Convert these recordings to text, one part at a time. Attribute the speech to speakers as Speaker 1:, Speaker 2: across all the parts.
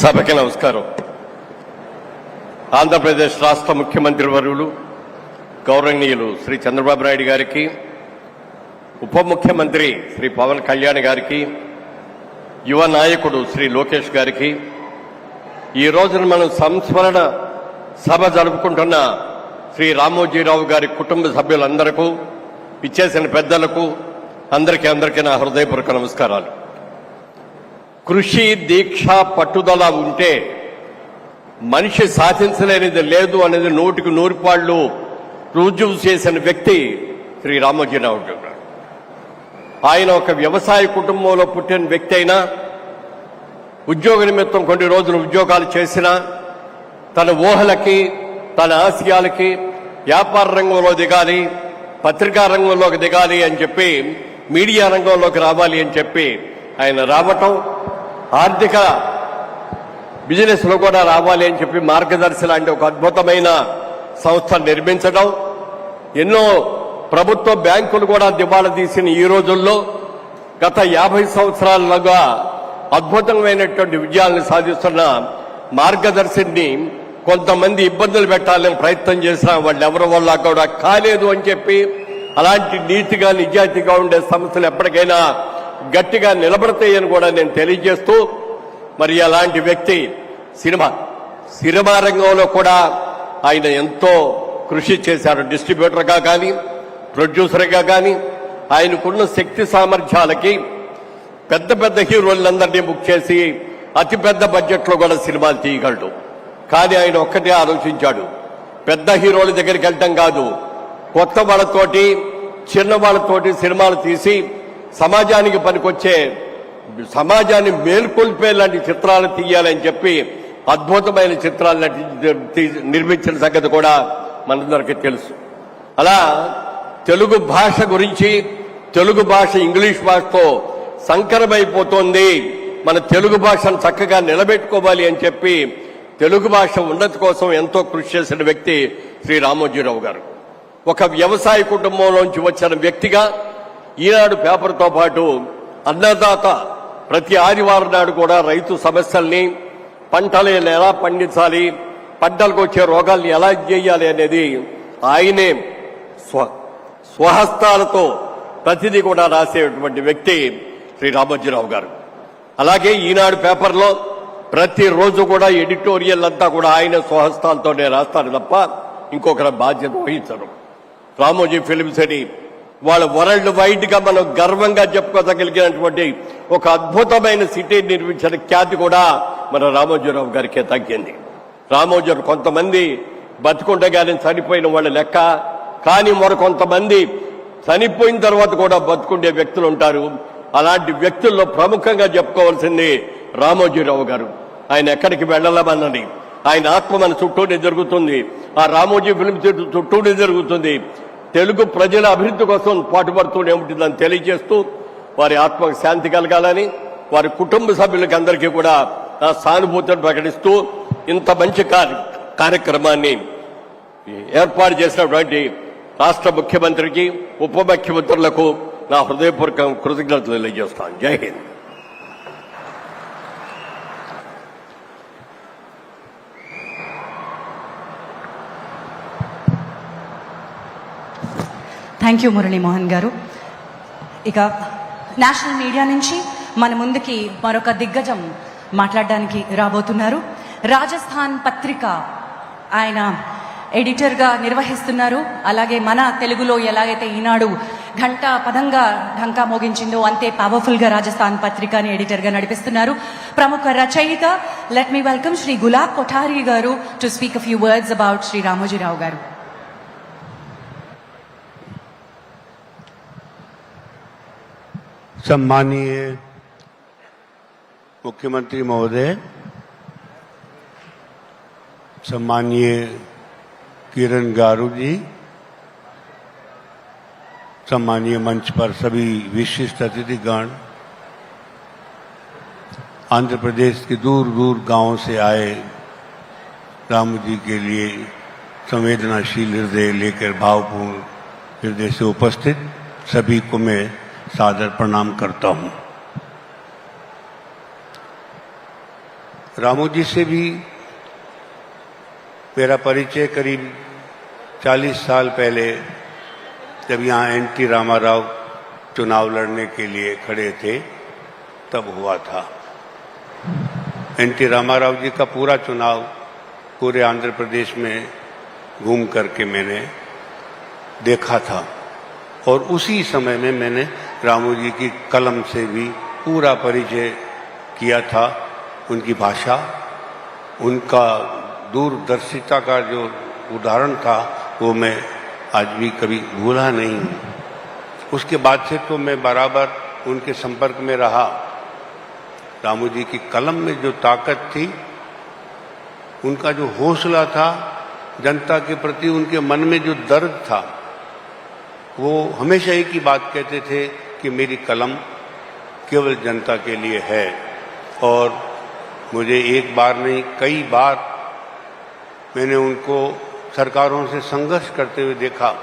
Speaker 1: సభకి నమస్కారం. ఆంధ్రప్రదేశ్ రాష్ట్ర ముఖ్యమంత్రి వర్యులు గౌరవనీయులు శ్రీ చంద్రబాబు నాయుడు గారికి ఉప ముఖ్యమంత్రి శ్రీ పవన్ కళ్యాణ్ గారికి యువ నాయకుడు శ్రీ లోకేష్ గారికి ఈ రోజున మనం సంస్మరణ సభ జరుపుకుంటున్న శ్రీ రామోజీరావు గారి కుటుంబ సభ్యులందరకు ఇచ్చేసిన పెద్దలకు అందరికీ అందరికీ నా హృదయపూర్వక నమస్కారాలు. కృషి దీక్ష పట్టుదల ఉంటే మనిషి సాధించలేనిది లేదు అనేది నూటికి నూరుపాళ్ళు రుజువు చేసిన వ్యక్తి శ్రీ రామోజీరావు గారు. ఆయన ఒక వ్యవసాయ కుటుంబంలో పుట్టిన వ్యక్తి అయినా ఉద్యోగ నిమిత్తం కొన్ని రోజులు ఉద్యోగాలు చేసినా తన ఊహలకి తన ఆశయాలకి వ్యాపార రంగంలో దిగాలి పత్రికా రంగంలోకి దిగాలి అని చెప్పి మీడియా రంగంలోకి రావాలి అని చెప్పి ఆయన రావటం ఆర్థిక బిజినెస్లో కూడా రావాలి అని చెప్పి మార్గదర్శి లాంటి ఒక అద్భుతమైన సంస్థ నిర్మించడం ఎన్నో ప్రభుత్వ బ్యాంకులు కూడా దివాళా తీసిన ఈ రోజుల్లో గత యాభై సంవత్సరాలుగా అద్భుతమైనటువంటి విజయాలను సాధిస్తున్న మార్గదర్శిని కొంతమంది ఇబ్బందులు పెట్టాలని ప్రయత్నం చేసినా వాళ్ళు ఎవరి వల్ల కూడా కాలేదు అని చెప్పి అలాంటి నీతిగా నిజాయితీగా ఉండే సంస్థలు ఎప్పటికైనా గట్టిగా నిలబడతాయని కూడా నేను తెలియజేస్తూ మరి అలాంటి వ్యక్తి సినిమా సినిమా రంగంలో కూడా ఆయన ఎంతో కృషి చేశారు. డిస్ట్రిబ్యూటర్గా కానీ ప్రొడ్యూసర్గా కానీ ఆయనకున్న శక్తి సామర్థ్యాలకి పెద్ద పెద్ద హీరోలందరినీ బుక్ చేసి అతి పెద్ద బడ్జెట్లో కూడా సినిమాలు తీయగలడు. కానీ ఆయన ఒక్కటే ఆలోచించాడు. పెద్ద హీరోల దగ్గరికి వెళ్ళటం కాదు. కొత్త వాళ్ళతోటి చిన్న వాళ్ళతోటి సినిమాలు తీసి సమాజానికి పనికొచ్చే సమాజాన్ని మేల్కొల్పే లాంటి చిత్రాలు తీయాలని చెప్పి అద్భుతమైన చిత్రాలు నటి- నిర్మించిన సంగతి కూడా మనందరికీ తెలుసు. అలా తెలుగు భాష గురించి తెలుగు భాష ఇంగ్లీష్ భాషతో సంకరమైపోతోంది. మన తెలుగు భాషను చక్కగా నిలబెట్టుకోవాలి అని చెప్పి తెలుగు భాష ఉన్నతి కోసం ఎంతో కృషి చేసిన వ్యక్తి శ్రీ రామోజీరావు గారు. ఒక వ్యవసాయ కుటుంబంలోంచి వచ్చిన వ్యక్తిగా ఈనాడు పేపర్తో పాటు అన్నదాత ప్రతి ఆదివారం నాడు కూడా రైతు సమస్యల్ని పంటలు ఎలా పండించాలి పంటలకు వచ్చే రోగాల్ని ఎలా చేయాలి అనేది ఆయనే స్వ స్వహస్తాలతో ప్రతిదీ కూడా రాసేటువంటి వ్యక్తి శ్రీ రామోజీరావు గారు. అలాగే ఈనాడు పేపర్లో ప్రతిరోజు కూడా ఎడిటోరియల్ అంతా కూడా ఆయన స్వహస్తాలతోనే రాస్తారు తప్ప ఇంకొకరి బాధ్యత వహించరు. రామోజీ ఫిలిమ్స్ అని వాళ్ళ వరల్డ్ వైడ్గా మనం గర్వంగా చెప్పుకోదగలిగినటువంటి ఒక అద్భుతమైన సిటీ నిర్మించిన ఖ్యాతి కూడా మన రామోజీరావు గారికే తగ్గింది. రామోజీరావు కొంతమంది బతుకుండగానే చనిపోయిన వాళ్ళ లెక్క కానీ మరికొంతమంది చనిపోయిన తర్వాత కూడా బతుకుండే వ్యక్తులు ఉంటారు. అలాంటి వ్యక్తుల్లో ప్రముఖంగా చెప్పుకోవాల్సింది రామోజీరావు గారు. ఆయన ఎక్కడికి వెళ్ళలేమన్నది ఆయన ఆత్మ మన చుట్టూనే జరుగుతుంది. ఆ రామోజీ ఫిల్మ్ చుట్టూనే జరుగుతుంది. తెలుగు ప్రజల అభివృద్ధి కోసం పాటుపడుతూనే ఉంటుందని తెలియజేస్తూ వారి ఆత్మకు శాంతి కలగాలని వారి కుటుంబ సభ్యులకి అందరికీ కూడా నా సానుభూతిని ప్రకటిస్తూ ఇంత మంచి కార్య- కార్యక్రమాన్ని ఏర్పాటు చేసినటువంటి రాష్ట్ర ముఖ్యమంత్రికి ఉప ముఖ్యమంత్రులకు నా హృదయపూర్వక కృతజ్ఞతలు తెలియజేస్తాను. జై హింద్.
Speaker 2: థ్యాంక్ యూ మురళీమోహన్ గారు. ఇక నేషనల్ మీడియా నుంచి మన ముందుకి మరొక దిగ్గజం మాట్లాడడానికి రాబోతున్నారు. రాజస్థాన్ పత్రిక ఆయన ఎడిటర్గా నిర్వహిస్తున్నారు. అలాగే మన తెలుగులో ఎలాగైతే ఈనాడు ఘంటా పదంగా ఢంకా మోగించిందో అంతే పవర్ఫుల్గా రాజస్థాన్ పత్రికని ఎడిటర్గా నడిపిస్తున్నారు. ప్రముఖ రచయిత let me welcome Shri Gulab Kothari గారు to speak a few words about Shri Ramoji Rao గారు.
Speaker 3: सम्मानीय मुख्यमंत्री महोदय सम्मानीय किरण गारू जी सम्मानीय मंच पर सभी विशिष्ट अतिथिगण, आंध्र प्रदेश के दूर दूर गाँवों से आए राम जी के लिए संवेदनाशील हृदय लेकर भावपूर्ण हृदय से उपस्थित सभी को मैं सादर प्रणाम करता हूँ। रामू जी से भी मेरा परिचय करीब 40 साल पहले जब यहाँ एन टी रामाराव चुनाव लड़ने के लिए खड़े थे, तब हुआ था। एन टी रामाराव जी का पूरा चुनाव पूरे आंध्र प्रदेश में घूम करके मैंने देखा था और उसी समय में मैंने रामू जी की कलम से भी पूरा परिचय किया था उनकी भाषा, उनका दूरदर्शिता का जो उदाहरण था, वो मैं आज भी कभी भूला नहीं। उसके बाद से तो मैं बराबर उनके संपर्क में रहा। रामू जी की कलम में जो ताकत थी, उनका जो हौसला था, जनता के प्रति उनके मन में जो दर्द था, वो हमेशा एक ही बात कहते थे कि मेरी कलम केवल जनता के लिए है और मुझे एक बार नहीं, कई बार मैंने उनको सरकारों से संघर्ष करते हुए देखा।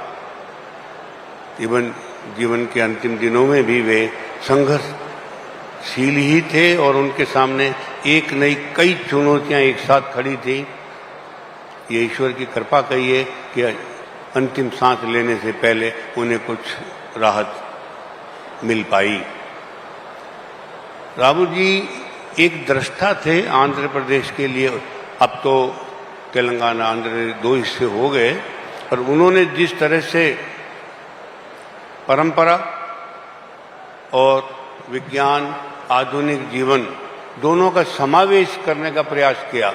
Speaker 3: इवन जीवन के अंतिम दिनों में भी वे संघर्षशील ही थे और उनके सामने एक नई कई चुनौतियाँ एक साथ खड़ी थी। ये ईश्वर की कृपा कहिए कि अंतिम सांस लेने से पहले उन्हें कुछ राहत मिल पाई। राबू जी एक दृष्टा थे आंध्र प्रदेश के लिए। अब तो तेलंगाना, आंध्र दो हिस्से हो गए और उन्होंने जिस तरह से परंपरा और विज्ञान, आधुनिक जीवन दोनों का समावेश करने का प्रयास किया।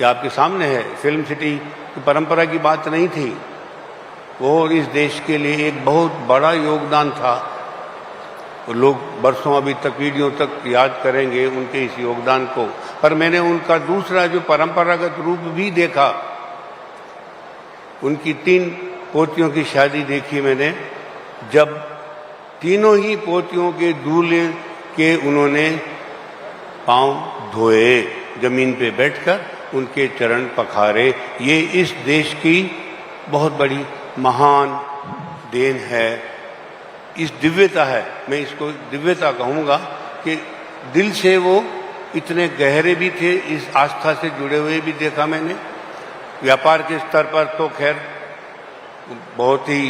Speaker 3: ये आपके सामने है? फ़िल्म सिटी की परंपरा की बात नहीं थी? वो इस देश के लिए एक बहुत बड़ा योगदान था। और लोग बरसों अभी तक पीढ़ियों तक याद करेंगे उनके इस योगदान को। पर मैंने उनका दूसरा जो परंपरागत रूप भी देखा, उनकी तीन पोतियों की शादी देखी मैंने। जब तीनों ही पोतियों के दूल्हे के उन्होंने पाँव धोए, ज़मीन पे बैठकर उनके चरण पखारे। ये इस देश की बहुत बड़ी महान देन है। इस दिव्यता है। मैं इसको दिव्यता कहूँगा कि दिल से वो इतने गहरे भी थे, इस आस्था से जुड़े हुए भी देखा मैंने। व्यापार के स्तर पर तो खैर बहुत ही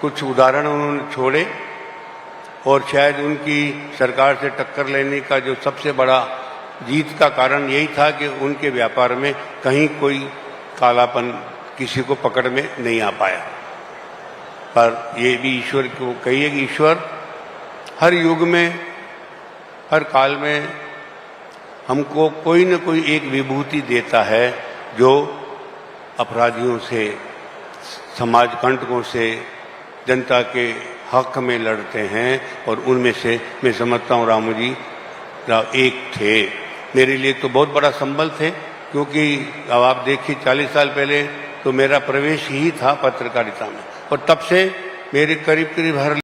Speaker 3: कुछ उदाहरण उन्होंने छोड़े और शायद उनकी सरकार से टक्कर लेने का जो सबसे बड़ा जीत का कारण यही था कि उनके व्यापार में कहीं कोई कालापन किसी को पकड़ में नहीं आ पाया। पर ये भी ईश्वर को कहिए कि ईश्वर, हर युग में, हर काल में हमको कोई न कोई एक विभूति देता है जो अपराधियों से समाज कंटकों से, जनता के हक में लड़ते हैं और उनमें से, मैं समझता हूँ रामू जी राव एक थे। मेरे लिए तो बहुत बड़ा संबल थे, क्योंकि अब आप देखिए चालीस साल पहले तो मेरा प्रवेश ही था पत्रकारिता में। और तब से मेरे करीब करीब हर